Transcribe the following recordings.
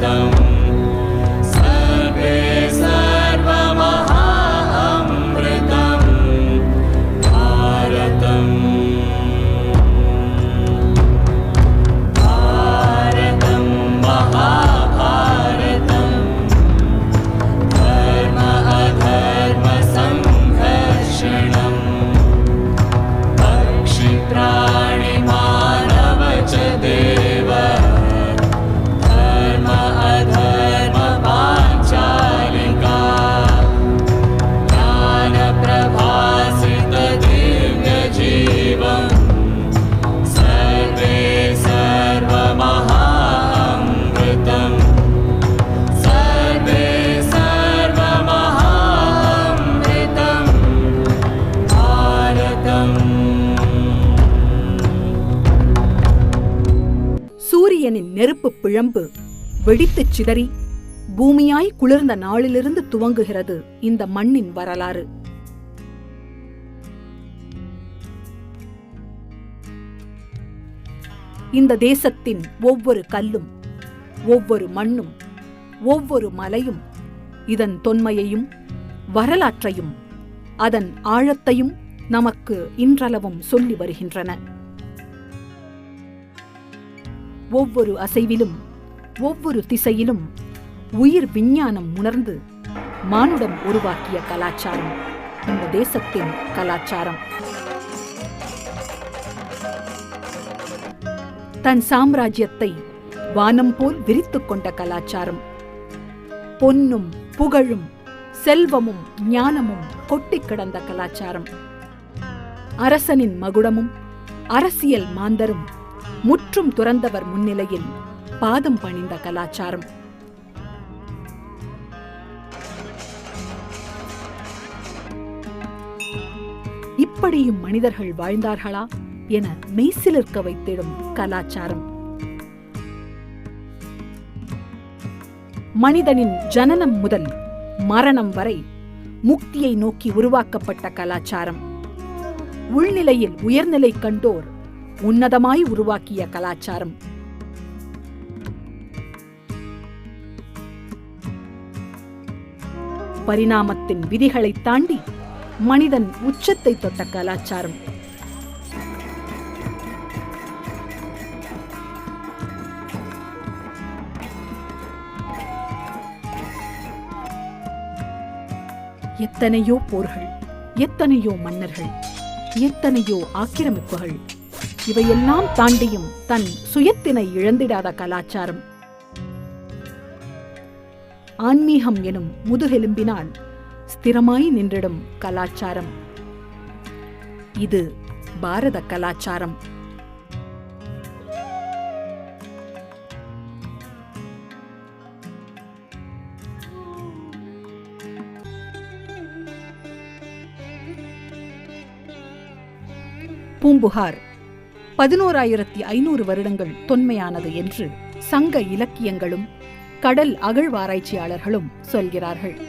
thy குழம்பு வெடித்துச் சிதறி பூமியாய் குளிர்ந்த நாளிலிருந்து துவங்குகிறது இந்த மண்ணின் வரலாறு. இந்த தேசத்தின் ஒவ்வொரு கல்லும் ஒவ்வொரு மண்ணும் ஒவ்வொரு மலையும் இதன் தொன்மையையும் வரலாற்றையும் அதன் ஆழத்தையும் நமக்கு இன்றளவும் சொல்லி வருகின்றன. ஒவ்வொரு அசைவிலும் ஒவ்வொரு திசையிலும் உயிர் விஞ்ஞானம் உணர்ந்து மானுடம் உருவாக்கிய கலாச்சாரம் இந்த தேசத்தின் கலாச்சாரம். தன் சாம்ராஜ்யத்தை வானம் போல் விரித்துக் கொண்ட கலாச்சாரம். பொன்னும் புகழும் செல்வமும் ஞானமும் கொட்டி கிடந்த கலாச்சாரம். அரசனின் மகுடமும் அரசியல் மாந்தரும் முற்றும் துறந்தவர் முன்னிலையில் பாதம் பணிந்த கலாச்சாரம். இப்படியும் மனிதர்கள் வாழ்ந்தார்களா என மெய்சிலிருக்க வைத்திடும் கலாச்சாரம். மனிதனின் ஜனனம் முதல் மரணம் வரை முக்தியை நோக்கி உருவாக்கப்பட்ட கலாச்சாரம். உள்நிலையில் உயர்நிலை கண்டோர் உன்னதமாய் உருவாக்கிய கலாச்சாரம். பரிணாமத்தின் விதிகளை தாண்டி மனிதன் உச்சத்தை தொட்ட கலாச்சாரம். எத்தனையோ போர்கள் எத்தனையோ மன்னர்கள் எத்தனையோ ஆக்கிரமிப்புகள் இவையெல்லாம் தாண்டியும் தன் சுயத்தினை இழந்திடாத கலாச்சாரம். ஆன்மீகம் எனும் முதுகெலும்பினால் ஸ்திரமாய் நின்றிடும் கலாச்சாரம். இது பாரத கலாச்சாரம். பூம்புகார். பதினோராயிரத்தி ஐநூறு வருடங்கள் தொன்மையானது என்று சங்க இலக்கியங்களும் கடல் அகழ்வாராய்ச்சியாளர்களும் சொல்கிறார்கள்.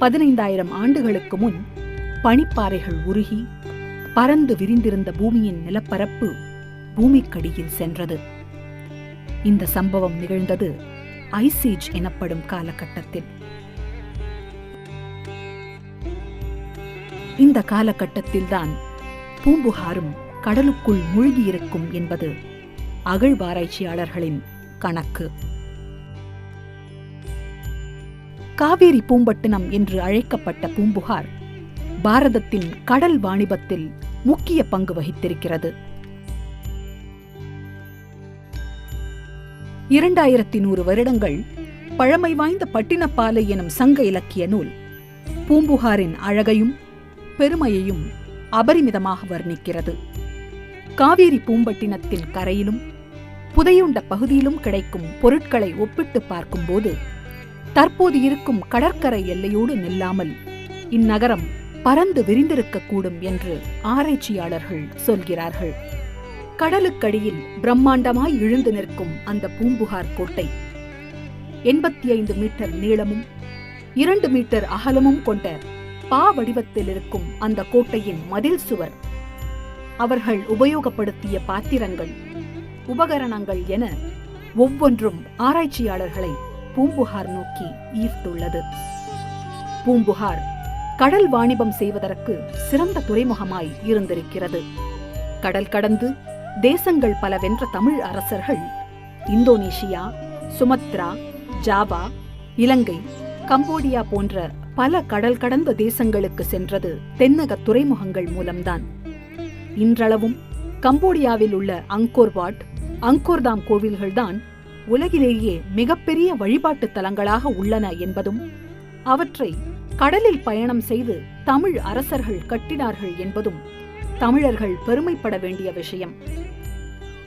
பதினைந்தாயிரம் ஆண்டுகளுக்கு முன் பனிப்பாறைகள் உருகி பறந்து விரிந்திருந்த பூமியின் நிலப்பரப்பு பூமிக்கடியில் சென்றது. இந்த சம்பவம் நிகழ்ந்தது ஐசேஜ் எனப்படும் காலகட்டத்தில். இந்த காலகட்டத்தில்தான் பூம்புகாரும் கடலுக்குள் மூழ்கியிருக்கும் என்பது அகழ்வாராய்ச்சியாளர்களின் கணக்கு. காவேரி பூம்பட்டினம் என்று அழைக்கப்பட்ட பூம்புகார் பாரதத்தின் கடல் வாணிபத்தில் முக்கிய பங்கு வகித்திருக்கிறது. இரண்டாயிரத்தி நூறு வருடங்கள் பழமை வாய்ந்த பட்டினப்பாலை எனும் சங்க இலக்கிய நூல் பூம்புகாரின் அழகையும் பெருமையையும் அபரிமிதமாக வர்ணிக்கிறது. காவேரி பூம்பட்டினத்தின் கரையிலும் புதையுண்ட பகுதியிலும் கிடைக்கும் பொருட்களை ஒப்பிட்டு பார்க்கும்போது தற்போது இருக்கும் கடற்கரை எல்லையோடு நில்லாமல் இந்நகரம் பறந்து விரிந்திருக்கக்கூடும் என்று ஆராய்ச்சியாளர்கள் சொல்கிறார்கள். கடலுக்கடியில் பிரம்மாண்டமாய் எழுந்து நிற்கும் அந்த பூம்புகார் கோட்டை எண்பத்தி ஐந்து மீட்டர் நீளமும் இரண்டு மீட்டர் அகலமும் கொண்ட பா வடிவத்தில் இருக்கும் அந்த கோட்டையின் மதில் சுவர் அவர்கள் உபயோகப்படுத்திய பாத்திரங்கள் உபகரணங்கள் என ஒவ்வொன்றும் ஆராய்ச்சியாளர்களை பூம்புகார் நோக்கி ஈர்த்துள்ளது. பூம்புகார் கடல் வாணிபம் செய்வதற்கு சிறந்த துறைமுகமாய் இருந்திருக்கிறது. கடல் கடந்து தேசங்கள் பல வென்ற தமிழ் அரசர்கள் Indonesia Sumatra Java Ilangai Cambodia போன்ற பல கடல் கடந்த தேசங்களுக்கு சென்றது தென்னக துறைமுகங்கள் மூலம்தான். இன்றளவும் கம்போடியாவில் உள்ள அங்கோர்வாட் அங்கோர்தாம் கோவில்கள்தான் உலகிலேயே மிகப்பெரிய வழிபாட்டு தலங்களாக உள்ளன என்பதும் அவற்றை கடலில் பயணம் செய்து தமிழ் அரசர்கள் கட்டினார்கள் என்பதும் தமிழர்கள் பெருமைப்பட வேண்டிய விஷயம்.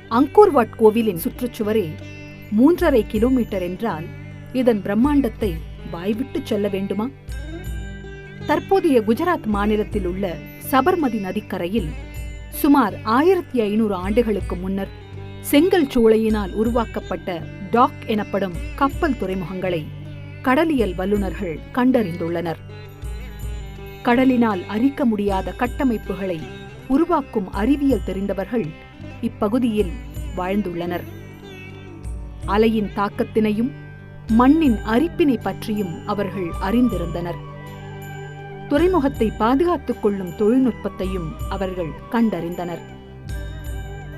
அங்கூர்வாட் கோவிலின் சுற்றுச்சுவரே மூன்றரை கிலோமீட்டர் என்றால் இதன் பிரம்மாண்டத்தை வாய்விட்டு சொல்ல வேண்டுமா? தற்போதைய குஜராத் மாநிலத்தில் உள்ள சபர்மதி நதிக்கரையில் சுமார் ஆயிரத்தி ஐநூறு ஆண்டுகளுக்கு முன்னர் செங்கல் சூளையினால் உருவாக்கப்பட்ட டாக் எனப்படும் கப்பல் துறைமுகங்களை கடலியல் வல்லுநர்கள் கண்டறிந்துள்ளனர். கடலினால் அரிக்க முடியாத கட்டமைப்புகளை உருவாக்கும் அறிவியல் தெரிந்தவர்கள் இப்பகுதியில் வாழ்ந்துள்ளனர். அலையின் தாக்கத்தினையும் மண்ணின் அரிப்பினை பற்றியும் அவர்கள் அறிந்திருந்தனர். துறைமுகத்தை பாதுகாத்துக் கொள்ளும் தொழில்நுட்பத்தையும் அவர்கள் கண்டறிந்தனர்.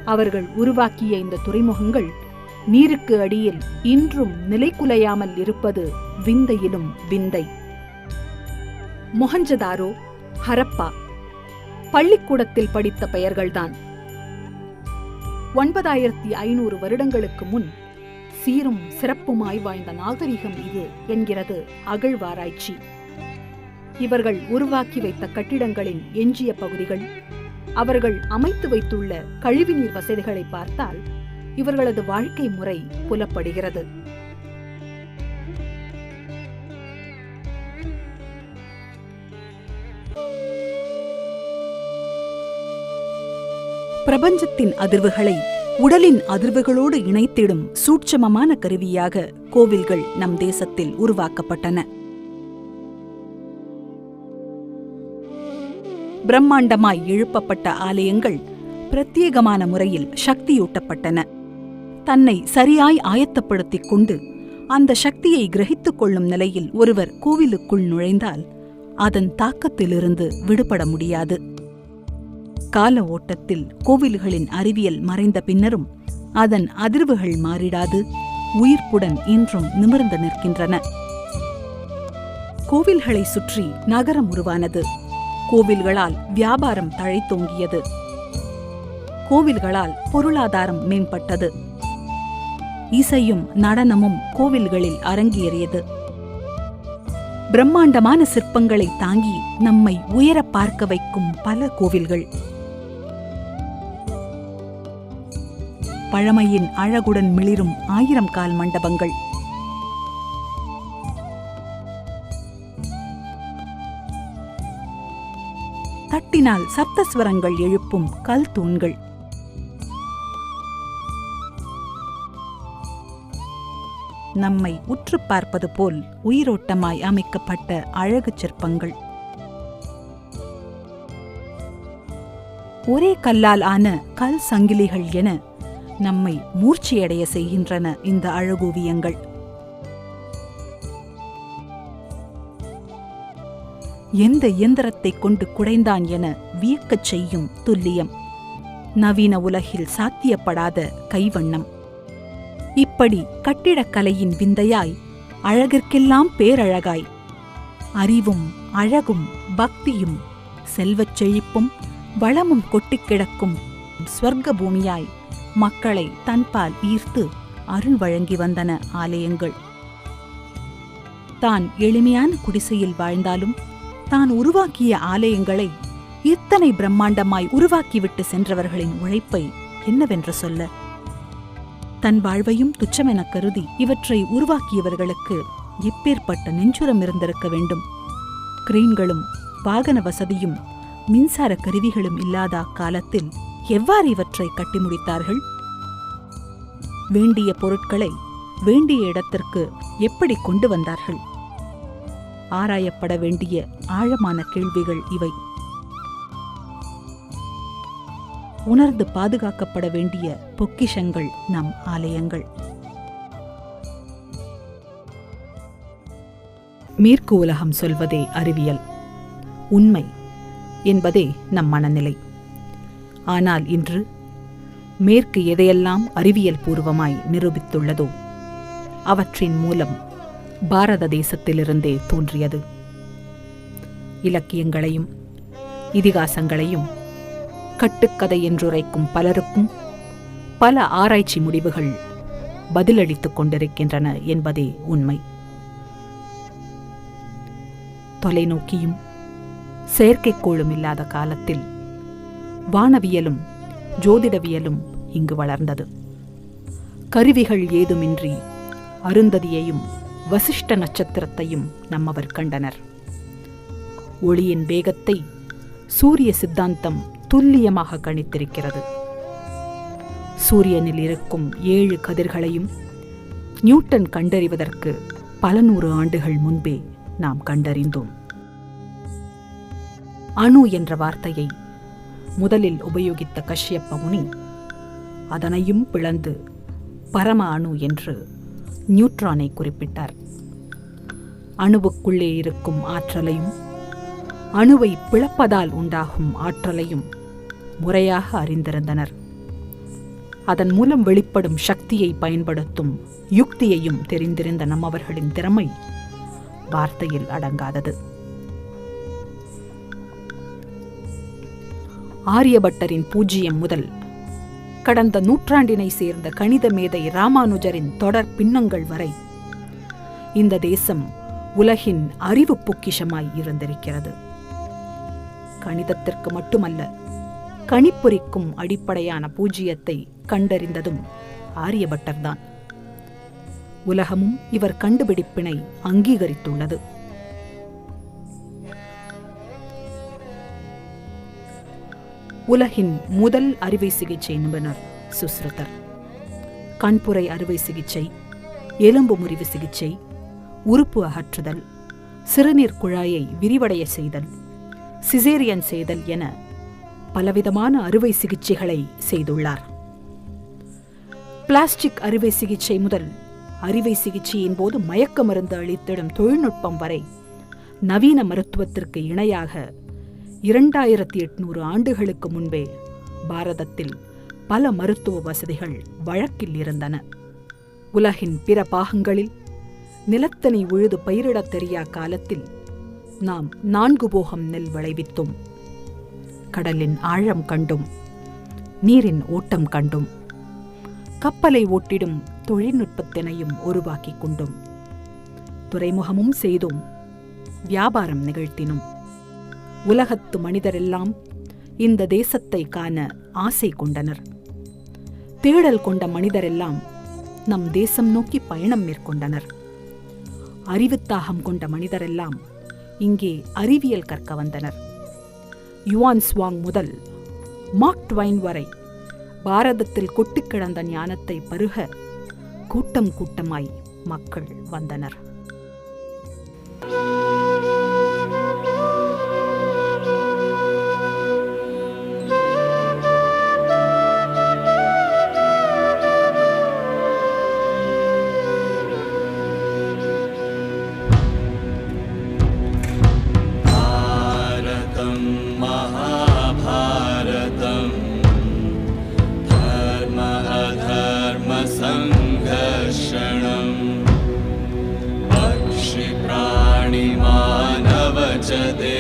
அவர்கள் உருவாக்கிய இந்த துறைமுகங்கள் நீருக்கு அடியில் இன்றும் நிலைகுலையாமல் இருப்பது விந்தையிலும் விந்தை. மொஹஞ்சதாரோ ஹரப்பா பள்ளிக்கூடத்தில் படித்த பெயர்கள்தான். ஒன்பதாயிரத்தி ஐநூறு வருடங்களுக்கு முன் சீரும் சிறப்புமாய் வாய்ந்த நாகரிகம் இது என்கிறது அகழ்வாராய்ச்சி. இவர்கள் உருவாக்கி வைத்த கட்டிடங்களின் எஞ்சிய பகுதிகள் அவர்கள் அமைத்து வைத்துள்ள கழிவுநீர் வசதிகளை பார்த்தால் இவர்களது வாழ்க்கை முறை புலப்படுகிறது. பிரபஞ்சத்தின் அதிர்வுகளை உடலின் அதிர்வுகளோடு இணைத்திடும் சூட்சமமான கருவியாக கோவில்கள் நம் தேசத்தில் உருவாக்கப்பட்டன. பிரம்மாண்டமாய் எழுப்பப்பட்ட ஆலயங்கள் பிரத்யேகமான முறையில் சக்தியூட்டப்பட்டன. தன்னை சரியாய் ஆயத்தப்படுத்திக் கொண்டு அந்த சக்தியை கிரகித்துக் கொள்ளும் நிலையில் ஒருவர் கோவிலுக்குள் நுழைந்தால் அதன் தாக்கத்திலிருந்து விடுபட முடியாது. கால ஓட்டத்தில் கோவில்களின் அறிவியல் மறைந்த பின்னரும் அதன் அதிர்வுகள் மாறிடாது உயிர்ப்புடன் இன்றும் நிமிர்ந்து நிற்கின்றன. கோவில்களை சுற்றி நகரம் உருவானது கோவில்களால் வியாபாரம் தழைத்தோங்கியது. கோவில்களால் பொருளாதாரம் மேம்பட்டது. இசையும் நடனமும் கோவில்களில் அரங்கேறியது. பிரம்மாண்டமான சிற்பங்களை தாங்கி நம்மை உயர பார்க்க வைக்கும் பல கோவில்கள். பழமையின் அழகுடன் மிளிரும் ஆயிரம் கால் மண்டபங்கள். தட்டினால் சப்தஸ்வரங்கள் எழுப்பும் கல் தூண்கள். நம்மை உற்று பார்ப்பது போல் உயிரோட்டமாய் அமைக்கப்பட்ட அழகு சிற்பங்கள். ஒரே கல்லால் ஆன கல் சங்கிலிகள் என நம்மை மூர்ச்சியடைய செய்கின்றன இந்த அழகோவியங்கள். எந்த இயந்திரத்தை கொண்டு குடைந்தான் என வியக்கச் செய்யும் துல்லியம். நவீன உலகில் சாத்தியப்படாத கைவண்ணம். இப்படி கட்டிடக்கலையின் விந்தையாய் அழகிற்கெல்லாம் பேரழகாய். அறிவும் அழகும் பக்தியும் செல்வச் செழிப்பும் வளமும் கொட்டிக் கிடக்கும் ஸ்வர்க்க பூமியாய் மக்களை தன்பால் ஈர்த்து அருள் வழங்கி வந்தன ஆலயங்கள். தான் எளிமையான குடிசையில் வாழ்ந்தாலும் தான் உருவாக்கிய ஆலயங்களை இத்தனை பிரம்மாண்டமாய் உருவாக்கிவிட்டு சென்றவர்களின் உழைப்பை என்னவென்று சொல்ல? தன் வாழ்வையும் துச்சமெனக் கருதி இவற்றை உருவாக்கியவர்களுக்கு எப்பேற்பட்ட நெஞ்சுரம் இருந்திருக்க வேண்டும். கிரீன்களும் வாகன வசதியும் மின்சார கருவிகளும் இல்லாத அக்காலத்தில் எவ்வாறு இவற்றை கட்டி முடித்தார்கள்? வேண்டிய பொருட்களை வேண்டிய இடத்திற்கு எப்படி கொண்டு வந்தார்கள்? ஆராயப்பட வேண்டிய ஆழமான கேள்விகள் இவை. உணர்ந்து பாதுகாக்கப்பட வேண்டிய பொக்கிஷங்கள் நம் ஆலயங்கள். மேற்கு உலகம் சொல்வதே அறிவியல். உண்மை என்பதே நம் மனநிலை. ஆனால் இன்று மேற்கு எதையெல்லாம் அறிவியல் பூர்வமாய் நிரூபித்துள்ளதோ அவற்றின் மூலம் பாரத தேசத்திலிருந்தே தோன்றியது. இலக்கியங்களையும் இதிகாசங்களையும் கட்டுக்கதை என்றுரைக்கும் பலருக்கும் பல ஆராய்ச்சி முடிவுகள் பதிலளித்துக் கொண்டிருக்கின்றன என்பதே உண்மை. தொலைநோக்கியும் செயற்கைக்கோளும் இல்லாத காலத்தில் வானவியலும் ஜோதிடவியலும் இங்கு வளர்ந்தது. கருவிகள் ஏதுமின்றி அருந்ததியையும் வசிஷ்ட நட்சத்திரத்தையும் நம்மவர் கண்டனர். ஒளியின் வேகத்தை சூரிய சித்தாந்தம் துல்லியமாக கணித்திருக்கிறது. சூரியனில் இருக்கும் ஏழு கதிர்களையும் நியூட்டன் கண்டறிவதற்கு பல நூறு ஆண்டுகள் முன்பே நாம் கண்டறிந்தோம். அணு என்ற வார்த்தையை முதலில் உபயோகித்த கஷ்யப்ப முனி அதனையும் பிளந்து பரம அணு என்று நியூட்ரானை குறிப்பிட்டார். அணுவுக்குள்ளே இருக்கும் ஆற்றலையும் அணுவை பிளப்பதால் உண்டாகும் ஆற்றலையும் முறையாக அறிந்திருந்தனர். அதன் மூலம் வெளிப்படும் சக்தியை பயன்படுத்தும் யுக்தியையும் தெரிந்திருந்த நம்மவர்களின் திறமை வார்த்தையில் அடங்காதது. ஆரியபட்டரின் பூஜ்ஜியம் முதல் கடந்த நூற்றாண்டினை சேர்ந்த கணித மேதை ராமானுஜரின் தொடர் பின்னங்கள் வரை இந்த தேசம் உலகின் அறிவு பொக்கிஷமாய் இருந்திருக்கிறது. கணிதத்திற்கு மட்டுமல்ல கணிப்பொறிக்கும் அடிப்படையான பூஜ்ஜியத்தை கண்டறிந்ததும் ஆரியபட்டர்தான் உலகமும் இவர் கண்டுபிடிப்பினை அங்கீகரித்துள்ளது. உலகின் முதல் அறுவை சிகிச்சை நிபுணர் சுஸ்ருதர். கண்புரை அறுவை சிகிச்சை எலும்பு முறிவு சிகிச்சை உறுப்பு அகற்றுதல் சிறுநீர் குழாயை விரிவடைய செய்தல் சிசேரியன் செய்தல் என பலவிதமான அறுவை சிகிச்சைகளை செய்துள்ளார். பிளாஸ்டிக் அறுவை சிகிச்சை முதல் அறுவை சிகிச்சையின் போது மயக்க மருந்து அளித்திடும் தொழில்நுட்பம் வரை நவீன மருத்துவத்திற்கு இணையாக இரண்டாயிரத்தி எட்நூறு ஆண்டுகளுக்கு முன்பே பாரதத்தில் பல மருத்துவ வசதிகள் வழக்கில் இருந்தன. உலகின் பிற பாகங்களில் நிலத்தனை உழுது பயிரிடத் தெரியா காலத்தில் நாம் நான்கு போகம் நெல் விளைவித்தோம். கடலின் ஆழம் கண்டும் நீரின் ஓட்டம் கண்டும் கப்பலை ஓட்டிடும் தொழில்நுட்பத்தினையும் உருவாக்கிக் கொண்டோம். துறைமுகமும் செய்தோம். வியாபாரம் நிகழ்த்தினோம். உலகத்து மனிதரெல்லாம் இந்த தேசத்தை காண ஆசை கொண்டனர். தேடல் கொண்ட மனிதரெல்லாம் நம் தேசம் நோக்கி பயணம் மேற்கொண்டனர். அறிவுத்தாகம் கொண்ட மனிதரெல்லாம் இங்கே அறிவியல் கற்க வந்தனர். யுவான் ஸ்வாங் முதல் மார்க் ட்வைன் வரை பாரதத்தில் கொட்டிக் கிடந்த ஞானத்தை பருக கூட்டம் கூட்டமாய் மக்கள் வந்தனர். Yeah.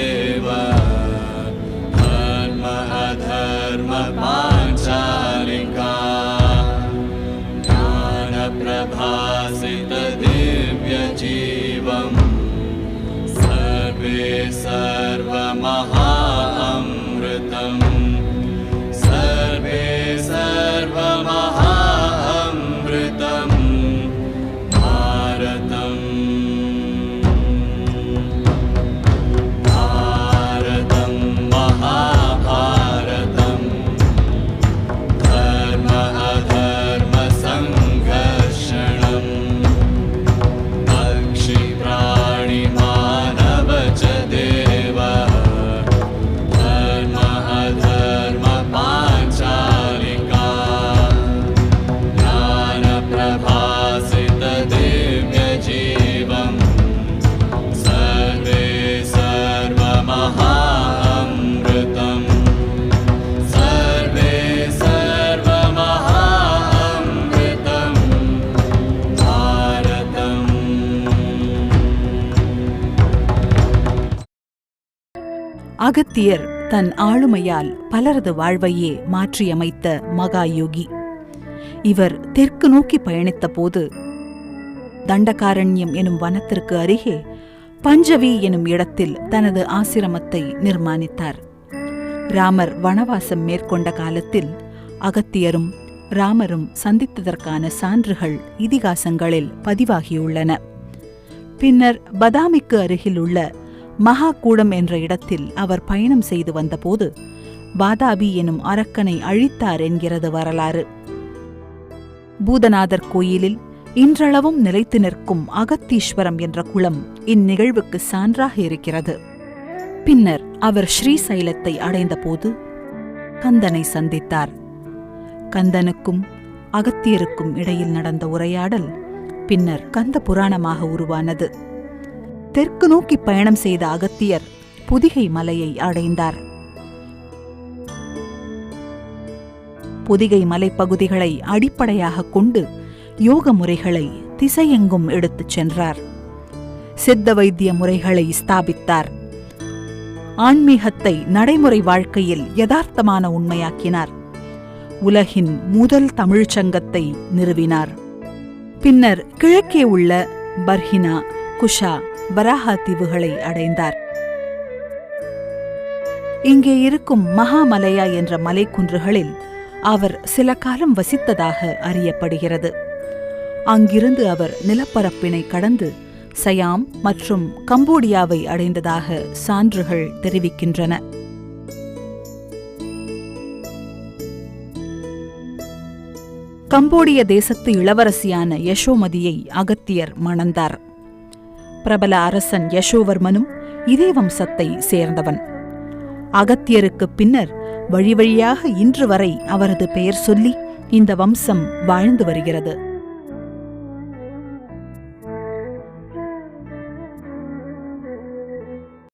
அகத்தியர் தன் ஆளுமையால் பலரது வாழ்வையே மாற்றியமைத்த மகாயோகி இவர் தெற்கு நோக்கி பயணித்த போது தண்டகாரண்யம் எனும் வனத்திற்கு அருகே பஞ்சவி எனும் இடத்தில் தனது ஆசிரமத்தை நிர்மாணித்தார். ராமர் வனவாசம் மேற்கொண்ட காலத்தில் அகத்தியரும் ராமரும் சந்தித்ததற்கான சான்றுகள் இதிகாசங்களில் பதிவாகியுள்ளன. பின்னர் பதாமிக்கு அருகில் உள்ள மகாகூடம் என்ற இடத்தில் அவர் பயணம் செய்து வந்தபோது வாதாபி எனும் அரக்கனை அழித்தார் என்கிறது வரலாறு. பூதநாதர் கோயிலில் இன்றளவும் நிலைத்து நிற்கும் அகத்தீஸ்வரம் என்ற குளம் இந்நிகழ்வுக்கு சான்றாக இருக்கிறது. பின்னர் அவர் ஸ்ரீசைலத்தை அடைந்தபோது கந்தனை சந்தித்தார். கந்தனுக்கும் அகத்தியருக்கும் இடையில் நடந்த உரையாடல் பின்னர் கந்த புராணமாக உருவானது. தெற்கு நோக்கி பயணம் செய்த அகத்தியர் புதிகை மலையை அடைந்தார். புதிகை மலைப்பகுதிகளை அடிப்படையாகக் கொண்டு யோக முறைகளை திசையெங்கும் எடுத்துச் சென்றார். சித்த வைத்திய முறைகளை ஸ்தாபித்தார். ஆன்மீகத்தை நடைமுறை வாழ்க்கையில் யதார்த்தமான உண்மையாக்கினார். உலகின் முதல் தமிழ்ச் சங்கத்தை நிறுவினார். பின்னர் கிழக்கே உள்ள பர்ஹினா குஷா பராஹா தீவுகளை அடைந்தார். இங்கே இருக்கும் மகாமலையா என்ற மலைக்குன்றுகளில் அவர் சில காலம் வசித்ததாக அறியப்படுகிறது. அங்கிருந்து அவர் நிலப்பரப்பினை கடந்து சயாம் மற்றும் கம்போடியாவை அடைந்ததாக சான்றுகள் தெரிவிக்கின்றன. கம்போடிய தேசத்து இளவரசியான யசோமதியை அகத்தியர் மணந்தார். பிரபல அரசன் யசோவர்மனும் இதே வம்சத்தை சேர்ந்தவன். அகத்தியருக்குப் பின்னர் வழி வழியாக இன்று வரை அவரது பெயர் சொல்லி இந்த வம்சம் வாழ்ந்து வருகிறது.